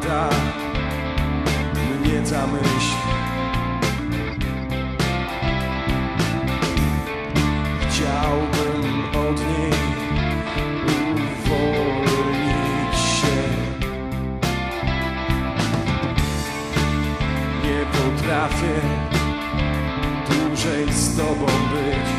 pada mnie ta myśl Chciałbym od niej uwolnić się. Nie potrafię dłużej z tobą być.